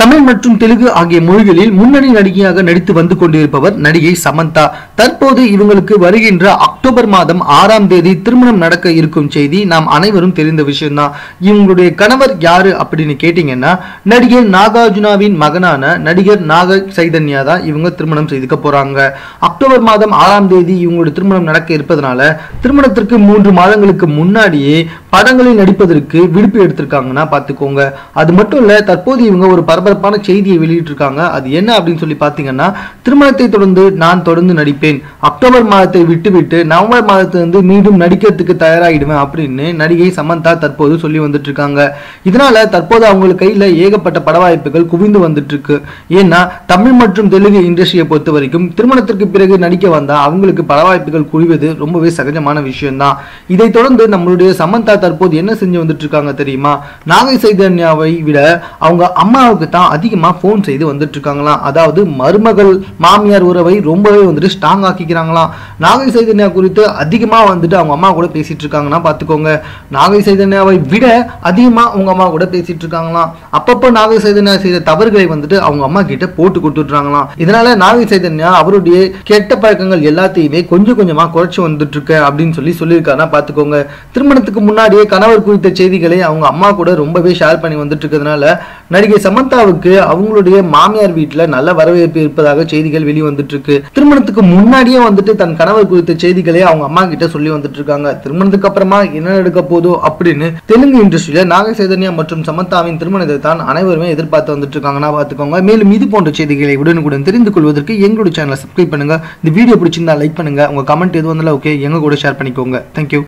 தமிழ் மற்றும் தெலுங்கு ஆகிய மொழிகளில் முன்னணி நடிகையாக நடித்து வந்து கொண்டிருப்பவர் நடிகை சமந்தா. தற்போது இவங்களுக்கு வருகின்ற அக்டோபர் மாதம் ஆறாம் தேதி திருமணம் நடக்க இருக்கும் செய்தி நாம் அனைவரும் தெரிந்த விஷயம்தான். இவங்களுடைய கணவர் யாரு அப்படின்னு கேட்டீங்கன்னா நடிகர் நாகார்ஜுனாவின் மகனான நடிகர் நாக சைதன்யா தான் இவங்க திருமணம் செய்துக்க போறாங்க. அக்டோபர் மாதம் ஆறாம் தேதி இவங்களுடைய திருமணம் நடக்க இருப்பதனால திருமணத்திற்கு மூன்று மாதங்களுக்கு முன்னாடியே படங்களில் நடிப்பதற்கு விடுப்பு எடுத்திருக்காங்கன்னா பார்த்துக்கோங்க அது மட்டும் இல்ல தற்போது இவங்க ஒரு பரபரப்பான செய்தியை வெளியிட்டிருக்காங்க. அது என்ன அப்படின்னு சொல்லி பார்த்தீங்கன்னா திருமணத்தை தொடர்ந்து நான் தொடர்ந்து நடிப்பேன். அக்டோபர் மாதத்தை விட்டுவிட்டு நவம்பர் மாதத்திலிருந்து மீண்டும் நடிக்கிறதுக்கு தயாராகிடுவேன் அப்படின்னு நடிகை சமந்தா தற்போது சொல்லி வந்துட்டு இருக்காங்க இதனால தற்போது அவங்களுக்கு கையில் ஏகப்பட்ட பட வாய்ப்புகள் குவிந்து வந்துட்டு இருக்கு ஏன்னா தமிழ் மற்றும் தெலுங்கு இண்டஸ்ட்ரியை பொறுத்த வரைக்கும் திருமணத்திற்கு பிறகு நடிக்க வந்தால் அவங்களுக்கு பட வாய்ப்புகள் குவிவது ரொம்பவே சகஜமான விஷயம்தான். இதைத் தொடர்ந்து நம்மளுடைய சமந்தா தற்போது என்ன செஞ்சு வந்துட்டு இருக்காங்க தெரியுமா? நாகை சைதன்யாவை விட அவங்க அம்மாவுக்கு தான் அதிகமா ஃபோன் செய்து வந்துட்டு இருக்காங்களாம் அதாவது மருமகள் மாமியார் உறவை ரொம்பவே வந்துட்டு ஸ்ட்ராங் ஆக்கிக்கிறாங்களாம். நாகை சைதன்யா குறித்து அதிகமா வந்துட்டு அவங்க அம்மா கூட பேசிட்டு இருக்காங்கன்னா பார்த்துக்கோங்க. நாகை சைதன்யாவை விட அதிகமாக அவங்க அம்மா கூட பேசிட்டு இருக்காங்களாம் அப்பப்போ நாகை சைதன்யா செய்த தவறுகளை வந்துட்டு அவங்க அம்மா கிட்ட போட்டு கொடுத்துட்றாங்களாம். இதனால நாகை சைதன்யா அவருடைய கெட்ட பழக்கங்கள் எல்லாத்தையுமே கொஞ்சம் கொஞ்சமா குறைச்சி வந்துட்டு இருக்க அப்படின்னு சொல்லி சொல்லியிருக்காருன்னா பார்த்துக்கோங்க. திருமணத்துக்கு முன்னாடியே கணவர் குறித்த செய்திகளை அவங்க அம்மா கூட ரொம்பவே ஷேர் பண்ணி வந்துட்டு இருக்கிறதுனால நடிகை சமந்தாவுக்கு அவங்களுடைய மாமியார் வீட்டுல நல்ல வரவேற்பு இருப்பதாக செய்திகள் வெளிவந்துட்டு இருக்கு திருமணத்துக்கு முன்னாடியே வந்துட்டு தன் கணவர் குறித்த செய்திகளை அவங்க அம்மா கிட்ட சொல்லி வந்துட்டு இருக்காங்க திருமணத்துக்கு அப்புறமா என்ன நடக்க போதோ அப்படின்னு தெலுங்கு இண்டஸ்ட்ரியில நாக சைதன்யா மற்றும் சமந்தாவின் திருமணத்தை தான் அனைவருமே எதிர்பார்த்து வந்துட்டு இருக்காங்கன்னா பார்த்துக்கோங்க. மேலும் இது போன்ற செய்திகளை உடனுக்குடன் தெரிந்து கொள்வதற்கு எங்களுடைய சேனலை சப்ஸ்கிரைப் பண்ணுங்க. இந்த வீடியோ பிடிச்சிருந்தா லைக் பண்ணுங்க. உங்க கமெண்ட் எது வந்தாலும் ஓகே எங்க கூட ஷேர் பண்ணிக்கோங்க. தேங்க்யூ